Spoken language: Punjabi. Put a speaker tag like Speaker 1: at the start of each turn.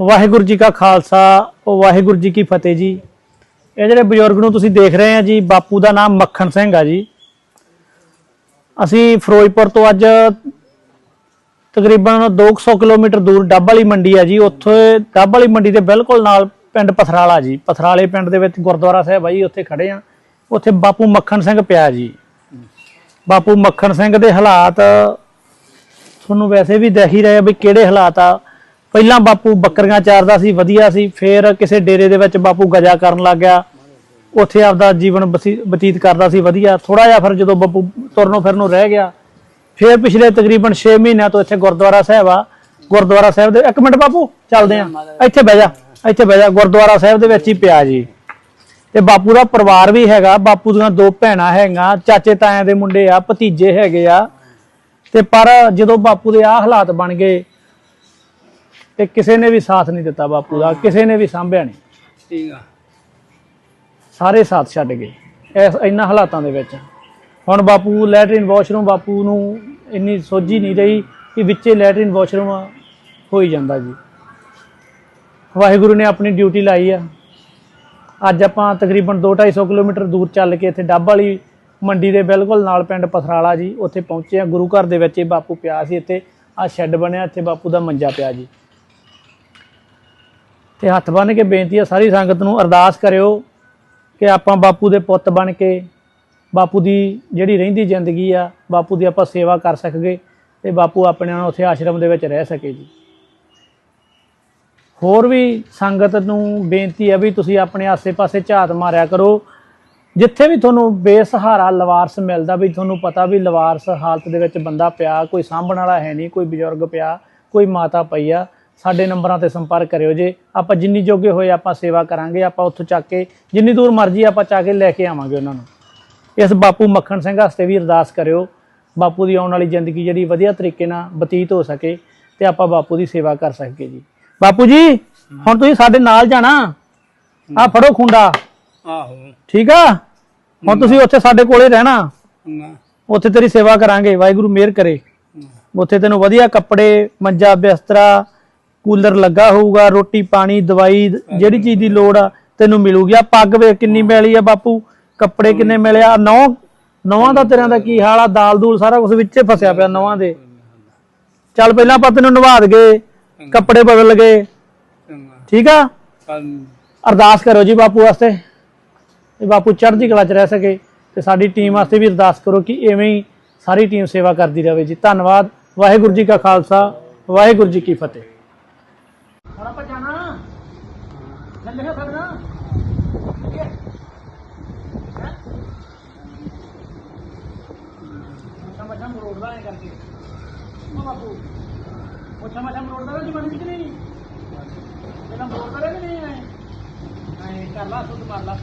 Speaker 1: ਵਾਹਿਗੁਰੂ ਜੀ ਕਾ ਖਾਲਸਾ ਵਾਹਿਗੁਰੂ ਜੀ ਕੀ ਫਤਿਹ ਜੀ। ਇਹ ਜਿਹੜੇ ਬਜ਼ੁਰਗ ਨੂੰ ਤੁਸੀਂ ਦੇਖ ਰਹੇ ਆ ਜੀ, ਬਾਪੂ ਦਾ ਨਾਮ ਮੱਖਣ ਸਿੰਘ ਆ ਜੀ। ਅਸੀਂ ਫਿਰੋਜ਼ਪੁਰ ਤੋਂ ਅੱਜ ਤਕਰੀਬਨ 200 ਕਿਲੋਮੀਟਰ ਦੂਰ ਡੱਬ ਵਾਲੀ ਮੰਡੀ ਆ ਜੀ। ਉੱਥੇ ਡੱਬ ਵਾਲੀ ਮੰਡੀ ਦੇ ਬਿਲਕੁਲ ਨਾਲ ਪਿੰਡ ਪਥਰਾਲਾ ਜੀ। ਪਥਰਾਲੇ ਪਿੰਡ ਦੇ ਵਿੱਚ ਗੁਰਦੁਆਰਾ ਸਾਹਿਬ ਆ ਜੀ, ਉੱਥੇ ਖੜੇ ਆ। ਉੱਥੇ ਬਾਪੂ ਮੱਖਣ ਸਿੰਘ ਪਿਆ ਜੀ। ਬਾਪੂ ਮੱਖਣ ਸਿੰਘ ਦੇ ਹਾਲਾਤ ਤੁਹਾਨੂੰ ਵੈਸੇ ਵੀ ਦੇਖ ਹੀ ਰਹੇ ਆ ਵੀ ਕਿਹੜੇ ਹਾਲਾਤ ਆ। ਪਹਿਲਾਂ ਬਾਪੂ ਬੱਕਰੀਆਂ ਚਾਰਦਾ ਸੀ, ਵਧੀਆ ਸੀ, ਫਿਰ ਕਿਸੇ ਡੇਰੇ ਦੇ ਵਿੱਚ ਬਾਪੂ ਗਜਾ ਕਰਨ ਲੱਗ ਗਿਆ। ਉੱਥੇ ਆਪਦਾ ਜੀਵਨ ਬਸੀ- ਬਤੀਤ ਕਰਦਾ ਸੀ, ਵਧੀਆ। ਥੋੜਾ ਜਿਹਾ ਫਿਰ ਜਦੋਂ ਬਾਪੂ ਤੁਰਨੋਂ ਫਿਰਨੋਂ ਰਹਿ ਗਿਆ, ਫਿਰ ਪਿਛਲੇ ਤਕਰੀਬਨ 6 ਮਹੀਨਿਆਂ ਤੋਂ ਇੱਥੇ ਗੁਰਦੁਆਰਾ ਸਾਹਿਬ ਆ। ਗੁਰਦੁਆਰਾ ਸਾਹਿਬ ਦੇ, ਇੱਕ ਮਿੰਟ ਬਾਪੂ, ਚੱਲਦੇ ਆ ਇੱਥੇ ਬਹਿ ਜਾ, ਇੱਥੇ ਬਹਿ ਜਾ। ਗੁਰਦੁਆਰਾ ਸਾਹਿਬ ਦੇ ਵਿੱਚ ਹੀ ਪਿਆ ਜੀ। ਤੇ ਬਾਪੂ ਦਾ ਪਰਿਵਾਰ ਵੀ ਹੈਗਾ, ਬਾਪੂ ਦੀਆਂ ਦੋ ਭੈਣਾਂ ਹੈਗੀਆਂ, ਚਾਚੇ ਤਾਇਆਂ ਦੇ ਮੁੰਡੇ ਆ, ਭਤੀਜੇ ਹੈਗੇ ਆ। ਤੇ ਪਰ ਜਦੋਂ ਬਾਪੂ ਦੇ ਆ ਹਾਲਾਤ ਬਣ ਗਏ ਤੇ ਕਿਸੇ ਨੇ ਵੀ ਸਾਥ ਨਹੀਂ ਦਿੱਤਾ ਬਾਪੂ ਦਾ ਕਿਸੇ ਨੇ ਵੀ ਸਾਂਭਿਆ ਨਹੀਂ।
Speaker 2: ਠੀਕ ਆ।
Speaker 1: ਸਾਰੇ ਸਾਥ ਛੱਡ ਗਏ ਇਸ ਇਹਨਾਂ ਹਾਲਾਤਾਂ ਦੇ ਵਿੱਚ। ਹੁਣ ਬਾਪੂ ਲੈਟਰਿਨ ਵਾਸ਼ਰੂਮ ਬਾਪੂ ਨੂੰ ਇੰਨੀ ਸੋਝੀ ਨਹੀਂ ਰਹੀ ਕਿ ਵਿੱਚੇ ਲੈਟਰਿਨ ਵਾਸ਼ਰੂਮ ਹੋ ਹੀ ਜਾਂਦਾ ਜੀ। ਵਾਹਿਗੁਰੂ ਨੇ ਆਪਣੀ ਡਿਊਟੀ ਲਾਈ ਆ। ਅੱਜ ਆਪਾਂ ਤਕਰੀਬਨ 2-250 ਕਿਲੋਮੀਟਰ ਦੂਰ ਚੱਲ ਕੇ ਇੱਥੇ ਡੱਬ ਵਾਲੀ ਮੰਡੀ ਦੇ ਬਿਲਕੁਲ ਨਾਲ ਪਿੰਡ ਪਥਰਾਲਾ ਜੀ ਉੱਥੇ ਪਹੁੰਚੇ ਆ। ਗੁਰੂ ਘਰ ਦੇ ਵਿੱਚ ਇਹ ਬਾਪੂ ਪਿਆ ਸੀ ਇੱਥੇ। ਆ ਸ਼ੈੱਡ ਬਣਿਆ ਇੱਥੇ ਬਾਪੂ ਦਾ ਮੰਜਾ ਪਿਆ ਜੀ। ਤੇ ਹੱਥ ਬੰਨ੍ਹ ਕੇ ਬੇਨਤੀ ਆ ਸਾਰੀ ਸੰਗਤ ਨੂੰ ਅਰਦਾਸ ਕਰਿਓ ਕਿ ਆਪਾਂ ਬਾਪੂ ਦੇ ਪੁੱਤ ਬਣ ਕੇ ਬਾਪੂ ਦੀ ਜਿਹੜੀ ਰਹਿੰਦੀ ਜ਼ਿੰਦਗੀ ਆ, ਬਾਪੂ ਦੀ ਆਪਾਂ ਸੇਵਾ ਕਰ ਸਕਗੇ ਤੇ ਬਾਪੂ ਆਪਣੇ ਨਾਲ ਉੱਥੇ ਆਸ਼ਰਮ ਦੇ ਵਿੱਚ ਰਹਿ ਸਕੇ ਜੀ। ਹੋਰ ਵੀ ਸੰਗਤ ਨੂੰ ਬੇਨਤੀ ਹੈ ਵੀ ਤੁਸੀਂ ਆਪਣੇ ਆਸੇ-ਪਾਸੇ ਝਾਤ ਮਾਰਿਆ ਕਰੋ। ਜਿੱਥੇ ਵੀ ਤੁਹਾਨੂੰ ਬੇਸਹਾਰਾ ਲਵਾਰਸ ਮਿਲਦਾ ਵੀ ਤੁਹਾਨੂੰ ਪਤਾ ਵੀ ਲਵਾਰਸ ਹਾਲਤ ਦੇ ਵਿੱਚ ਬੰਦਾ ਪਿਆ, ਕੋਈ ਸਾਂਭਣ ਵਾਲਾ ਹੈ ਨਹੀਂ, ਕੋਈ ਬਜ਼ੁਰਗ ਪਿਆ, ਕੋਈ ਮਾਤਾ ਪਈ ਆ ਸਾਡੇ ਨੰਬਰਾਂ ਤੇ ਸੰਪਰਕ ਕਰਿਓ ਜੇ। ਆਪਾਂ ਜਿੰਨੀ ਜੋਗੇ ਹੋਏ ਆਪਾਂ ਸੇਵਾ ਕਰਾਂਗੇ ਆਪਾਂ ਉੱਥੋਂ ਚੱਕ ਕੇ ਜਿੰਨੀ ਦੂਰ ਮਰਜ਼ੀ ਆਪਾਂ ਚੱਕ ਕੇ ਲੈ ਕੇ ਆਵਾਂਗੇ ਉਹਨਾਂ ਨੂੰ। ਇਸ ਬਾਪੂ ਮੱਖਣ ਸਿੰਘ ਵਾਸਤੇ ਵੀ ਅਰਦਾਸ ਕਰਿਓ ਬਾਪੂ ਦੀ ਆਉਣ ਵਾਲੀ ਜ਼ਿੰਦਗੀ ਜਿਹੜੀ ਵਧੀਆ ਤਰੀਕੇ ਨਾਲ ਬਤੀਤ ਹੋ ਸਕੇ ਤੇ ਆਪਾਂ ਬਾਪੂ ਦੀ ਸੇਵਾ ਕਰ ਸਕੀਏ ਜੀ। ਬਾਪੂ ਜੀ ਹੁਣ ਤੁਸੀਂ ਸਾਡੇ ਨਾਲ ਜਾਣਾ। ਆ ਫੜੋ ਖੁੰਡਾ।
Speaker 2: ਆਹੋ।
Speaker 1: ਠੀਕ ਆ? ਹੁਣ ਤੁਸੀਂ ਉੱਥੇ ਸਾਡੇ ਕੋਲੇ ਰਹਿਣਾ। ਉੱਥੇ ਤੇਰੀ ਸੇਵਾ ਕਰਾਂਗੇ ਵਾਹਿਗੁਰੂ ਮਿਹਰ ਕਰੇ। ਉੱਥੇ ਤੈਨੂੰ ਵਧੀਆ ਕੱਪੜੇ ਮੰਜਾ ਬਿਸਤਰਾ ਕੂਲਰ ਲੱਗਾ ਹੋਊਗਾ ਰੋਟੀ ਪਾਣੀ ਦਵਾਈ ਜਿਹੜੀ ਚੀਜ਼ ਦੀ ਲੋੜ ਆ ਤੈਨੂੰ ਮਿਲੂਗੀ। ਆ ਪੱਗ ਵੇ ਕਿੰਨੀ ਮਿਲੀ ਆ ਬਾਪੂ ਕੱਪੜੇ ਕਿੰਨੇ ਮਿਲੇ ਆ। ਨੌ ਨੌਵਾਂ ਦਾ ਤੇਰਿਆਂ ਦਾ ਕੀ ਹਾਲ ਆ? ਦਾਲ ਦੂਲ ਸਾਰਾ ਕੁਝ ਵਿੱਚੇ ਫਸਿਆ ਪਿਆ ਨੌਵਾਂ ਦੇ। ਚੱਲ ਪਹਿਲਾਂ ਆਪਾਂ ਤੈਨੂੰ ਨਵਾ ਦਗੇ ਕੱਪੜੇ ਬਦਲ ਗਏ ਠੀਕ ਆ? ਅਰਦਾਸ ਕਰੋ ਜੀ ਬਾਪੂ ਵਾਸਤੇ। ਇਹ ਬਾਪੂ ਚੜ੍ਹਦੀ ਕਲਾ 'ਚ ਰਹਿ ਸਕੇ ਤੇ ਸਾਡੀ ਟੀਮ ਵਾਸਤੇ ਵੀ ਅਰਦਾਸ ਕਰੋ ਕਿ ਐਵੇਂ ਹੀ ਸਾਰੀ ਟੀਮ ਸੇਵਾ ਕਰਦੀ ਰਹੇ ਜੀ। ਧੰਨਵਾਦ। ਵਾਹਿਗੁਰੂ ਜੀ ਕਾ ਖਾਲਸਾ ਵਾਹਿਗੁਰੂ ਜੀ ਕੀ ਫਤਿਹ ਹੁਣ ਆਪਾਂ ਜਾਣਾ ਚੱਲੇ ਹਾਂ ਸਦਨਾ ਮੱਛਾ ਮਰੋੜਦਾ ਐ ਕਰਕੇ। ਉਹ ਬਾਪੂ ਮੱਛਾ ਮੱਛਾ ਮਰੋੜਦਾ ਨਾ ਜਮਾਨੀ ਕਿ ਨਹੀਂ? ਪਹਿਲਾਂ ਮਰੋੜਦਾ ਰਹੇ ਕਿ ਨਹੀਂ ਐ ਐ ਕਰ ਲਾ ਸੁੱਧ ਮਾਰ ਲਾ।